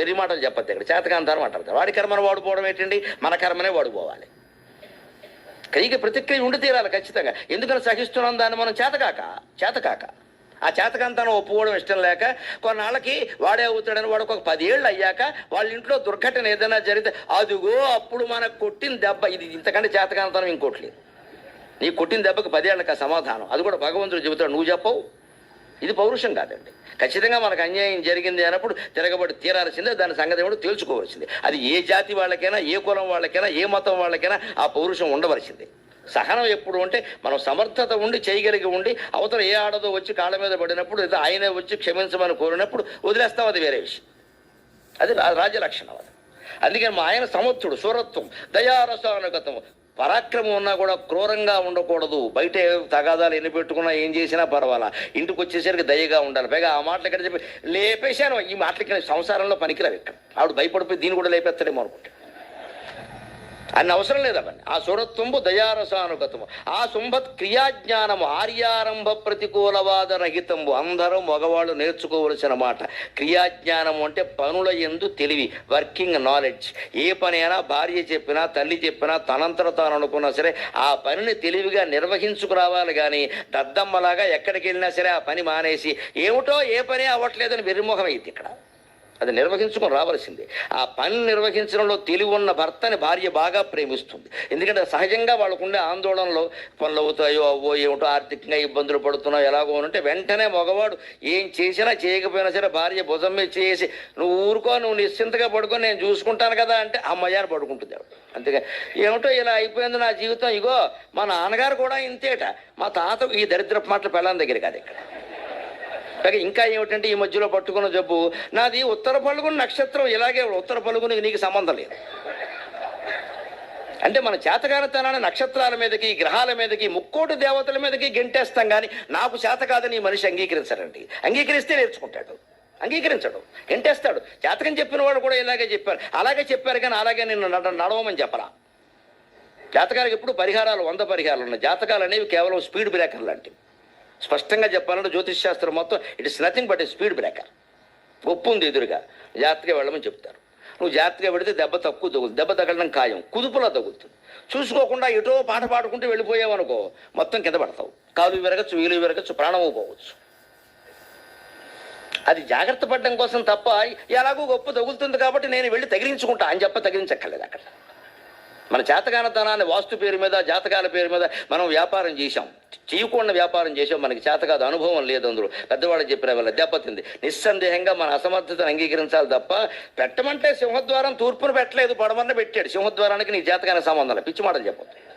వెర్రి మాటలు చెప్పద్దు ఇక్కడ. చేతకాంతారం అంటారు వాడి కర్మను వాడుకోవడం ఏంటండి? మన కర్మనే వాడుకోవాలి. కైకి ప్రతిక్రియ ఉండి తీరాలి ఖచ్చితంగా. ఎందుకని సహిస్తున్నాం దాన్ని మనం చేతకాక? చేతకాక. ఆ చేతకంతాను ఒప్పుకోవడం ఇష్టం లేక కొన్నాళ్ళకి వాడే అవుతాడని వాడికి ఒక పదేళ్ళు అయ్యాక వాళ్ళ ఇంట్లో దుర్ఘటన ఏదైనా జరిగితే అదిగో అప్పుడు మనకు కొట్టిన దెబ్బ. ఇది ఇంతకంటే చేతకంతానం ఇంకోటి లేదు. నీ కొట్టిన దెబ్బకి పదేళ్ళకి సమాధానం. అది కూడా భగవంతుడు చెబుతాడు. నువ్వు చెప్పవు. ఇది పౌరుషం కాదండి. ఖచ్చితంగా మనకు అన్యాయం జరిగింది అన్నప్పుడు తిరగబడి తీరాల్సిందే దాని సంగతి ఏమిటో తేల్చుకోవాల్సింది అది ఏ జాతి వాళ్ళకైనా ఏ కులం వాళ్ళకైనా ఏ మతం వాళ్ళకైనా ఆ పౌరుషం ఉండవలసింది. సహనం ఎప్పుడు ఉంటే మనం సమర్థత ఉండి చేయగలిగి ఉండి అవతల ఏ ఆడదో వచ్చి కాళ్ళ మీద పడినప్పుడు లేదా ఆయనే వచ్చి క్షమించమని కోరినప్పుడు వదిలేస్తాం అది వేరే విషయం. అది రా- రాజ్యలక్షణం అది. అందుకని మా ఆయన సమర్థుడు స్వరత్వం దయారసానుగతం పరాక్రమం ఉన్నా కూడా క్రూరంగా ఉండకూడదు. బయట తగాదాలు ఎన్ని పెట్టుకున్నా ఏం చేసినా పర్వాలా. ఇంటికి వచ్చేసరికి దయగా ఉండాలి. పైగా ఆ మాటలు ఇక్కడ చెప్పి లేపేశాను. ఈ మాటలు ఇక్కడ సంసారంలో పనికిరావు ఇక్కడ. ఆవిడ భయపడిపోయి దీన్ని కూడా లేపేస్తాడేమో అనుకుంటా. అన్న అవసరం లేదు ఆ సురత్వంబు దయారసానుగతము. ఆ సుంభత్ క్రియాజ్ఞానము ఆర్యారంభ ప్రతికూలవాద రహితంబు. అందరూ మగవాళ్ళు నేర్చుకోవలసిన మాట. క్రియాజ్ఞానము అంటే పనుల ఎందు తెలివి వర్కింగ్ నాలెడ్జ్. ఏ పని అయినా భార్య చెప్పినా తల్లి చెప్పినా తనంతర తాను అనుకున్నా సరే ఆ పనిని తెలివిగా నిర్వహించుకురావాలి కానీ దద్దమ్మలాగా ఎక్కడికి వెళ్ళినా సరే ఆ పని మానేసి ఏమిటో ఏ పని అవ్వట్లేదని వెర్రిమొహం అయింది ఇక్కడ. అది నిర్వహించుకొని రావాల్సిందే. ఆ పని నిర్వహించడంలో తెలివి ఉన్న భర్తని భార్య బాగా ప్రేమిస్తుంది. ఎందుకంటే సహజంగా వాళ్ళకుండే ఆందోళనలో పనులు అవుతాయో అవ్వో ఏమిటో ఆర్థికంగా ఇబ్బందులు పడుతున్నావు ఎలాగో అని అంటే వెంటనే మగవాడు ఏం చేసినా చేయకపోయినా సరే భార్య భుజం మీద చేసి నువ్వు ఊరుకో నువ్వు నిశ్చింతగా పడుకొని నేను చూసుకుంటాను కదా అంటే అమ్మయ్యారు పడుకుంటుంది ఆవిడ. అంతేగా ఏమిటో ఇలా అయిపోయింది నా జీవితం. ఇగో మా నాన్నగారు కూడా ఇంతేట. మా తాత ఈ దరిద్రపు మాటలు పెళ్ళాని దగ్గర కాదు ఇక్కడ. కానీ ఇంకా ఏమిటంటే ఈ మధ్యలో పట్టుకున్న జబ్బు. నాది ఉత్తర పలుగుని నక్షత్రం ఇలాగే ఉత్తర పలుగునికి నీకు సంబంధం లేదు. అంటే మన చేతగానితనాన్ని నక్షత్రాల మీదకి గ్రహాల మీదకి ముక్కోటి దేవతల మీదకి గెంటేస్తాం కానీ నాకు చేత కాదని ఈ మనిషి అంగీకరించారండి. అంగీకరిస్తే నేర్చుకుంటాడు. అంగీకరించడు. గెంటేస్తాడు. జాతకం చెప్పిన వాడు కూడా ఇలాగే చెప్పారు. అలాగే చెప్పారు కానీ అలాగే నేను నడవమని చెప్పరా జాతకాలకు ఎప్పుడు పరిహారాలు వంద పరిహారాలు ఉన్నాయి. జాతకాలు అనేవి కేవలం స్పీడ్ బ్రేకర్ లాంటివి. స్పష్టంగా చెప్పాలంటే జ్యోతిష్ శాస్త్రం మొత్తం it is nothing but a speed breaker గొప్ప ఉంది ఎదురుగా. జాగ్రత్తగా వెళ్ళమని చెప్తారు. నువ్వు జాగ్రత్తగా పెడితే దెబ్బ తక్కువ తగులుతుంది దెబ్బ తగలడం ఖాయం. కుదుపులా తగులుతుంది. చూసుకోకుండా ఎటో పాట పాడుకుంటూ వెళ్ళిపోయావు అనుకో మొత్తం కింద పడతావు. కాలు విరగచ్చు వీలు విరగచ్చు ప్రాణము పోవచ్చు. అది జాగ్రత్త పడడం కోసం తప్ప ఎలాగో గొప్ప తగులుతుంది కాబట్టి నేను వెళ్ళి తగిలించుకుంటా అని చెప్ప తగిలించక్కర్లేదు అక్కడ. మన చేతగానతనాన్ని వాస్తు పేరు మీద జాతకాల పేరు మీద మనం వ్యాపారం చేశాం. చేయకుండా వ్యాపారం చేసాం మనకి చేతకాదు అనుభవం లేదు అందులో. పెద్దవాళ్ళు చెప్పిన వల్ల దెబ్బతింది నిస్సందేహంగా మన అసమర్థతను అంగీకరించాలి తప్ప పెట్టమంటే సింహద్వారం తూర్పును పెట్టలేదు పడమన్న పెట్టాడు. సింహద్వారానికి నీ జాతకానికి సంబంధం లేదు. పిచ్చి మాటలు చెప్పొద్దు.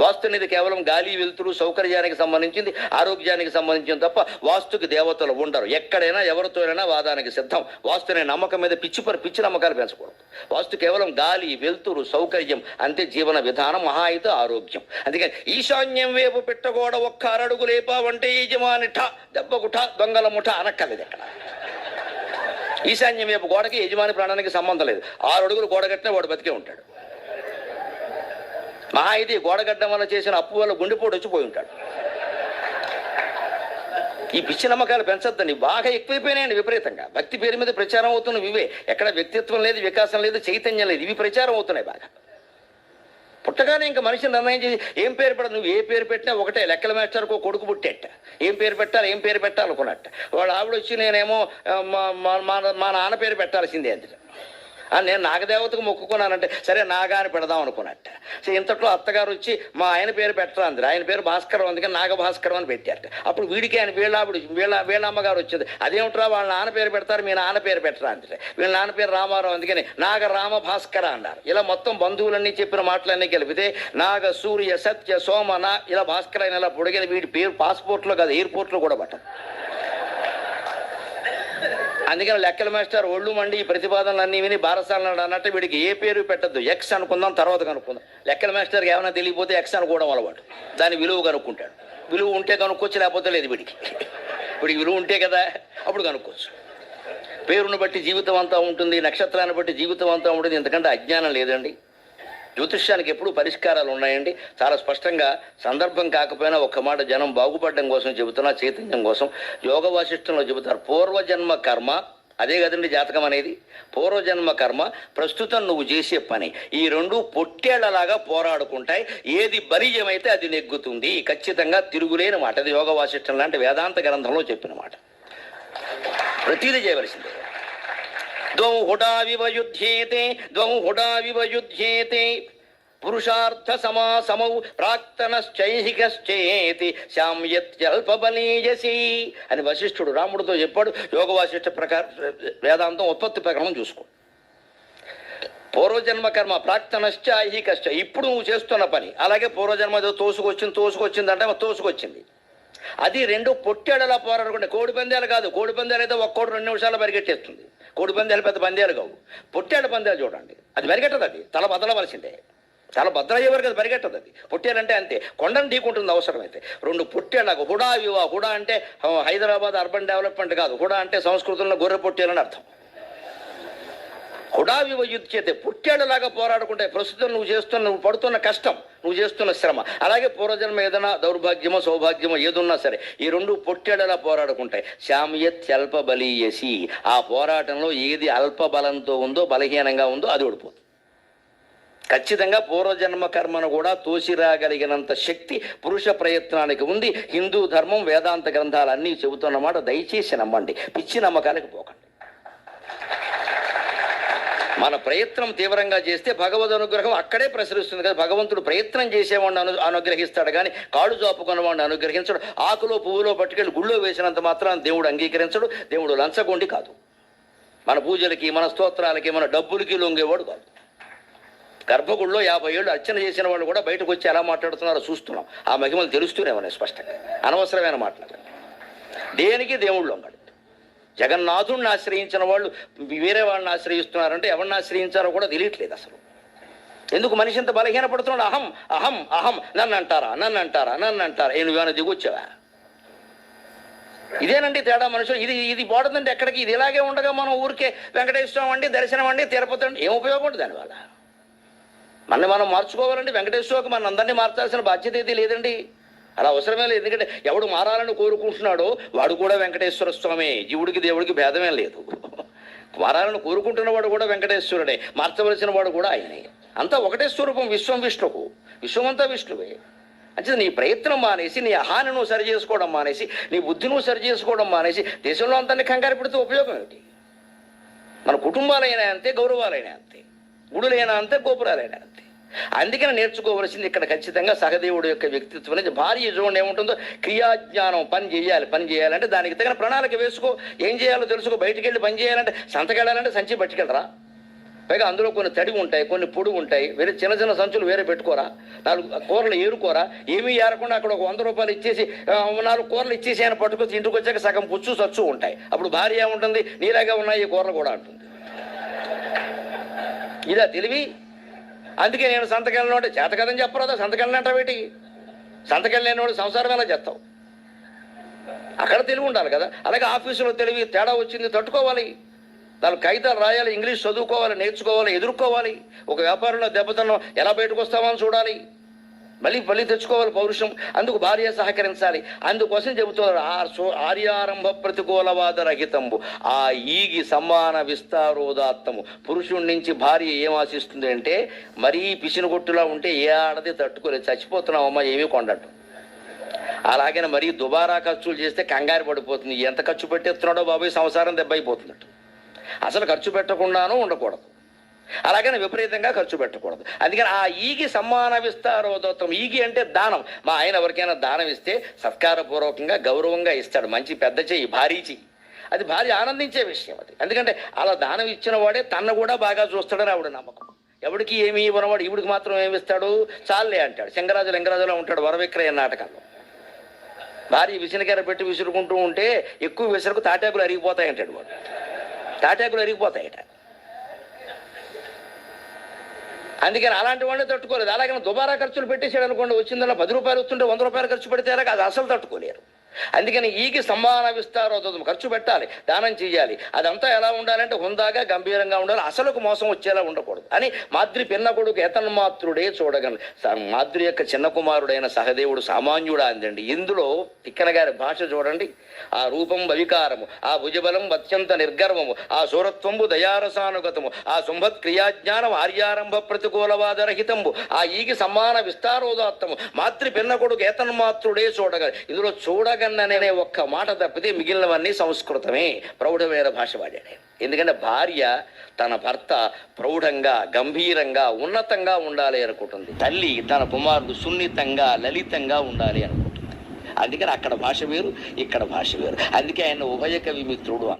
వాస్తు అనేది కేవలం గాలి వెలుతురు సౌకర్యానికి సంబంధించింది ఆరోగ్యానికి సంబంధించింది తప్ప వాస్తుకి దేవతలు ఉండరు. ఎక్కడైనా ఎవరితోనైనా వాదానికి సిద్ధం. వాస్తునే నమ్మకం మీద పిచ్చి పరి పిచ్చి నమ్మకాలు పెంచకూడదు. వాస్తు కేవలం గాలి వెలుతురు సౌకర్యం అంతే జీవన విధానం మహా అయితే ఆరోగ్యం. అందుకని ఈశాన్యం వైపు పెట్టగోడ ఒక్క అరడుగు లేపావంటే యజమాని ఠ దెబ్బకు దొంగల ముఠ అనక్కర్లేదు ఎక్కడ. ఈశాన్యం వైపు గోడకి యజమాని ప్రాణానికి సంబంధం లేదు. ఆరు అడుగులు గోడ కట్టినా వాడు బతికే ఉంటాడు. మహా ఇది గోడగడ్డం వల్ల చేసిన అప్పు వల్ల గుండెపోటు వచ్చి పోయి ఉంటాడు. ఈ పిచ్చి నమ్మకాలు పెంచొద్దండి. బాగా ఎక్కువైపోయినాయండి విపరీతంగా. భక్తి పేరు మీద ప్రచారం అవుతున్న ఇవే. ఎక్కడ వ్యక్తిత్వం లేదు వికాసం లేదు చైతన్యం లేదు. ఇవి ప్రచారం అవుతున్నాయి బాగా. పుట్టగానే ఇంకా మనిషిని నిర్ణయం చేసి ఏం పేరు పెట్ట నువ్వు ఏ పేరు పెట్టినా ఒకటే. లెక్కల మాస్టర్కో కొడుకు పుట్టేట. ఏం పేరు పెట్టాలి? ఏం పేరు పెట్టాలనుకున్నట్ట వాడు ఆవిడ వచ్చి నేనేమో మా మా- మా నాన్న పేరు పెట్టాల్సిందే అంతే నేను నాగదేవతకు మొక్కుకున్నానంటే సరే నాగా అని పెడదాం అనుకున్నట్ట. సో ఇంతట్లో అత్తగారు వచ్చి మా ఆయన పేరు పెట్టరా ఆయన పేరు భాస్కరం అందుకని నాగభాస్కరం అని పెట్టారట. అప్పుడు వీడికి ఆయన వీళ్ళావిడ వీళ్ళ వీళ్ళమ్మగారు వచ్చింది. అదేమిట్రా వాళ్ళ నాన్న పేరు పెడతారు మీ నాన్న పేరు పెట్టరా అంటే వీళ్ళ నాన్న పేరు రామారావు అందుకని నాగ రామ భాస్కర అన్నారు. ఇలా మొత్తం బంధువులన్నీ చెప్పిన మాటలన్నీ కలిపితే నాగ సూర్య సత్య సోమ నా ఇలా భాస్కర అయిన ఇలా పొడిగిన వీడి పేరు పాస్పోర్ట్లో కాదు ఎయిర్పోర్ట్లో కూడా పట్టదు. అందుకని లెక్కల మాస్టర్ ఒళ్ళు మండి ఈ ప్రతిపాదనలు అన్ని విని బారసాలను అన్నట్టు వీడికి ఏ పేరు పెట్టద్దు. ఎక్స్ అనుకుందాం తర్వాత కనుక్కుందాం. లెక్కల మాస్టర్కి ఏమైనా తెలియకపోతే ఎక్స్ అనుకోవడం అలవాటు. దాని విలువ కనుక్కుంటాడు. విలువ ఉంటే కనుక్కోవచ్చు లేకపోతే లేదు వీడికి. వీడికి విలువ ఉంటే కదా అప్పుడు కనుక్కోవచ్చు. పేరును బట్టి జీవితం అంతా ఉంటుంది నక్షత్రాన్ని బట్టి జీవితం అంతా ఉంటుంది. ఎందుకంటే అజ్ఞానం లేదండి. జ్యోతిష్యానికి ఎప్పుడు పరిష్కారాలు ఉన్నాయండి. చాలా స్పష్టంగా సందర్భం కాకపోయినా ఒక్క మాట జనం బాగుపడడం కోసం చెబుతున్నా చైతన్యం కోసం. యోగ వాసిష్టంలో చెబుతారు పూర్వజన్మ కర్మ అదే కదండి జాతకం అనేది. పూర్వజన్మ కర్మ ప్రస్తుతం నువ్వు చేసే పని. ఈ రెండు పొట్టేళ్ళలాగా పోరాడుకుంటాయి. ఏది బలీయమైతే అది నెగ్గుతుంది. ఖచ్చితంగా తిరుగులేని మాట. అది యోగ వాసిష్టం లాంటి వేదాంత గ్రంథంలో చెప్పిన మాట. ప్రతిదీ చేయవలసిందే. ద్వౌ హుడావివ యుధ్యేతే ద్వౌ హుడావివ యుధ్యేతే పురుషార్థ సమాసమౌ ప్రాక్తనశ్చైహికశ్చేతి శామ్యత్యల్పబలీయసి అని వశిష్ఠుడు రాముడితో చెప్పాడు యోగ వాసిష్ఠ ప్రకారం వేదాంతం ఉత్పత్తి ప్రకారం చూసుకో. పూర్వజన్మ కర్మ ప్రాక్తనశ్చ ఐహికశ్చ ఇప్పుడు నువ్వు చేస్తున్న పని. అలాగే పూర్వజన్మ తోసుకొచ్చింది తోసుకొచ్చింది అంటే తోసుకొచ్చింది. అది రెండు పొట్టేడలా పోరాడుకుంటే కోడి పందాలు కాదు కోడి పందాలు అయితే ఒక్కోటి రెండు నిమిషాలు పరిగెట్టేస్తుంది. కోడి పందాలు పెద్ద పందాలు కావు. పొట్టేళ్ళ పందాలు చూడండి. అది పరిగెట్టదు అది. తల బదలవలసిందే తల బద్దలయ్యే వరకు అది పరిగెట్టదు అది. పొట్టేలంటే అంతే. కొండను ఢీకుంటుంది అవసరమైతే రెండు పొట్టేళ్ళకు హుడా వివా. హుడా అంటే హైదరాబాద్ అర్బన్ డెవలప్మెంట్ కాదు. హుడా అంటే సంస్కృతంలో గొర్రె పొట్టేలని అర్థం. హుడా వివయుద్ధతే పుట్టేళ్ళలాగా పోరాడుకుంటే ప్రస్తుతం నువ్వు చేస్తున్న నువ్వు పడుతున్న కష్టం నువ్వు చేస్తున్న శ్రమ. అలాగే పూర్వజన్మ ఏదైనా దౌర్భాగ్యమో సౌభాగ్యమో ఏదున్నా సరే ఈ రెండు పొట్టేళ్ళలా పోరాడుకుంటాయి. శామ్యత్ అల్ప బలీయసి ఆ పోరాటంలో ఏది అల్ప బలంతో ఉందో బలహీనంగా ఉందో అది ఓడిపోతుంది. ఖచ్చితంగా పూర్వజన్మ కర్మను కూడా తోసిరాగలిగినంత శక్తి పురుష ప్రయత్నానికి ఉంది. హిందూ ధర్మం వేదాంత గ్రంథాలన్నీ చెబుతున్నమాట దయచేసి నమ్మండి. పిచ్చి నమ్మకాలకు పోకండి. మన ప్రయత్నం తీవ్రంగా చేస్తే భగవద్ అనుగ్రహం అక్కడే ప్రసరిస్తుంది కదా. భగవంతుడు ప్రయత్నం చేసేవాడిని అను అనుగ్రహిస్తాడు కానీ కాళ్ళు చాపుకున్న వాడిని అనుగ్రహించడు. ఆకులో పువ్వులో పట్టుకెళ్ళి గుళ్ళో వేసినంత మాత్రం దేవుడు అంగీకరించడు. దేవుడు లంచగొండి కాదు. మన పూజలకి మన స్తోత్రాలకి మన డబ్బులకి లొంగేవాడు కాదు. గర్భగుడిలో యాభై ఏళ్ళు అర్చన చేసిన వాళ్ళు కూడా బయటకు వచ్చి ఎలా మాట్లాడుతున్నారో చూస్తున్నాం. ఆ మహిమలు తెలుస్తూనే ఉన్నాయి స్పష్టంగా. అనవసరమైన మాట్లాడాలి దేనికి దేవుళ్ళు లొంగడు? జగన్నాథుడిని ఆశ్రయించిన వాళ్ళు వేరే వాళ్ళని ఆశ్రయిస్తున్నారంటే ఎవరిని ఆశ్రయించారో కూడా తెలియట్లేదు అసలు. ఎందుకు మనిషి ఇంత బలహీనపడుతున్నాడు? అహం అహం అహం నన్ను అంటారా నన్ను అంటారా నన్ను అంటారా? ఏ నువ్వేమైనా దిగొచ్చావా? ఇదేనండి తేడా మనుషులు. ఇది ఇది పోవడంటే ఎక్కడికి? ఇది ఇలాగే ఉండగా మనం ఊరికే వెంకటేశ్వరం అండి దర్శనం అండి తిరుపతి అండి ఏం ఉపయోగం ఉంటుంది దానివల్ల మనని మనం మార్చుకోవాలండి. వెంకటేశ్వరకి మన అందరినీ మార్చాల్సిన బాధ్యత అయితే లేదండి. అలా అవసరమే లేదు. ఎందుకంటే ఎవడు మారాలని కోరుకుంటున్నాడో వాడు కూడా వెంకటేశ్వర స్వామి. జీవుడికి దేవుడికి భేదమే లేదు. మారాలని కోరుకుంటున్న వాడు కూడా వెంకటేశ్వరుడే. మార్చవలసిన వాడు కూడా ఆయనే. అంతా ఒకటే స్వరూపం విశ్వం విష్ణువు. విశ్వమంతా విష్ణువే. అంటే నీ ప్రయత్నం మానేసి నీ అహాన్ని నువ్వు సరి చేసుకోవడం మానేసి నీ బుద్ధి నువ్వు సరి చేసుకోవడం మానేసి దేశంలో అంతా కంగారు పెడితే ఉపయోగం ఏమిటి? మన కుటుంబాలైనా అంతే గౌరవాలైనా అంతే గుడులైనా అంతే గోపురాలైనా అంతే. అందుకని నేర్చుకోవలసింది ఇక్కడ ఖచ్చితంగా సహదేవుడు యొక్క వ్యక్తిత్వం నుంచి భార్య చూడండి ఏముంటుందో? క్రియాజ్ఞానం పని చేయాలి పని చేయాలంటే దానికి తగిన ప్రణాళిక వేసుకో. ఏం చేయాలో తెలుసుకో. బయటికి వెళ్ళి పని చేయాలంటే సంతకెళ్ళాలంటే సంచి పట్టుకెళ్ళరా? పైగా అందులో కొన్ని తడివి ఉంటాయి కొన్ని పొడుగు ఉంటాయి. వేరే చిన్న చిన్న సంచులు వేరే పెట్టుకోరా? నాలుగు కూరలు ఏరుకోరా? ఏమీ ఏరకుండా అక్కడ ఒక వంద రూపాయలు ఇచ్చేసి నాలుగు కూరలు ఇచ్చేసి ఆయన పట్టుకొచ్చి ఇంటికి వచ్చాక సగం పుచ్చు సచ్చు ఉంటాయి. అప్పుడు భార్య ఏముంటుంది? నీలాగా ఉన్నాయి ఈ కూరలు కూడా అంటుంది. ఇదా తెలివి? అందుకే నేను సంతకెళ్ళను అంటే చేత కదని చెప్పరాదా సంతకెళ్ళను వీటికి సంతకెళ్ళి లేనివాడు సంసారం ఎలా చేస్తావు? అక్కడ తెలివి ఉండాలి కదా. అలాగే ఆఫీసులో తెలివి తేడా వచ్చింది తట్టుకోవాలి. దాని కాగితాలు రాయాలి ఇంగ్లీష్ చదువుకోవాలి నేర్చుకోవాలి ఎదుర్కోవాలి. ఒక వ్యాపారంలో దెబ్బతనం ఎలా బయటకు వస్తామని చూడాలి. మళ్ళీ మళ్ళీ తెచ్చుకోవాలి పౌరుషం. అందుకు భార్య సహకరించాలి. అందుకోసం చెబుతున్నారు ఆ సో ఆర్యారంభ ప్రతికూలవాద రహితంబు ఆ ఈగి సమ్మాన విస్తారోదాత్తము. పురుషుడి నుంచి భార్య ఏం ఆశిస్తుంది అంటే మరీ పిసినగొట్టులా ఉంటే ఏ ఆడది తట్టుకోలేదు. చచ్చిపోతున్నామమ్మా ఏమీ కొండట్టు అలాగే మరీ దుబారా ఖర్చులు చేస్తే కంగారు పడిపోతుంది. ఎంత ఖర్చు పెట్టేస్తున్నాడో బాబాయ్ సంసారం దెబ్బైపోతున్నట్టు. అసలు ఖర్చు పెట్టకుండానూ ఉండకూడదు. అలాగని విపరీతంగా ఖర్చు పెట్టకూడదు. అందుకని ఆ ఈగి సమ్మాన విస్తారోదత్వం ఈగి అంటే దానం. మా ఆయన ఎవరికైనా దానం ఇస్తే సత్కారపూర్వకంగా గౌరవంగా ఇస్తాడు. మంచి పెద్ద చెయ్యి భారీ చెయ్యి. అది భారీ ఆనందించే విషయం అది. ఎందుకంటే అలా దానం ఇచ్చిన వాడే తన్ను కూడా బాగా చూస్తాడని ఆవిడ నమ్మకం. ఎవడికి ఏమి ఇవ్వనవాడు ఈవిడికి మాత్రం ఏమి ఇస్తాడు? చాలే అంటాడు. శంకరాజు లింగరాజులో ఉంటాడు వరవిక్రయ నాటకాల్లో. భార్య విసినకెర పెట్టి విసురుకుంటూ ఉంటే ఎక్కువ విసురుకు తాటాకులు అరిగిపోతాయి అంటాడు వాడు. తాటాకులు అరిగిపోతాయట. అందుకని అలాంటి వాడిని తట్టుకోలేదు. అలాగే దుబారా ఖర్చులు పెట్టేసాడు అనుకోండి వచ్చిందల్లా పది రూపాయలు వస్తుంటే వంద రూపాయలు ఖర్చు పెడితే అలాగ అది అసలు తట్టుకోలేరు. అందుకని ఈకి సమ్మాన విస్తారోదం ఖర్చు పెట్టాలి దానం చేయాలి. అదంతా ఎలా ఉండాలంటే హుందాగా గంభీరంగా ఉండాలి. అసలుకు మోసం వచ్చేలా ఉండకూడదు. అని మాద్రి పిన్న కొడుకు ఎతన్మాత్రుడే చూడగలను మాద్రి యొక్క చిన్న కుమారుడైన సహదేవుడు సామాన్యుడా అందండి. ఇందులో తిక్కన గారి భాష చూడండి. ఆ రూపం అవికారము ఆ భుజబలం అత్యంత నిర్గర్వము ఆ సూరత్వంబు దయారసానుగతము ఆ శుంభత్ క్రియాజ్ఞానం ఆర్యారంభ ప్రతికూలవాదరహితంబు ఆ ఈకి సమ్మాన విస్తారోదాత్తము. మాతృ పిన్న కొడుకు ఏతన్మాత్రుడే చూడగల. ఇందులో అనే ఒక్క మాట తప్పితే మిగిలినవన్నీ సంస్కృతమే. ప్రౌఢమైన భాష వాడాడు. ఎందుకంటే భార్య తన భర్త ప్రౌఢంగా గంభీరంగా ఉన్నతంగా ఉండాలి అనుకుంటుంది. తల్లి తన కుమారుడు సున్నితంగా లలితంగా ఉండాలి అనుకుంటుంది. అందుకని అక్కడ భాష వేరు ఇక్కడ భాష వేరు. అందుకే ఆయన ఉభయ కవి మిత్రుడు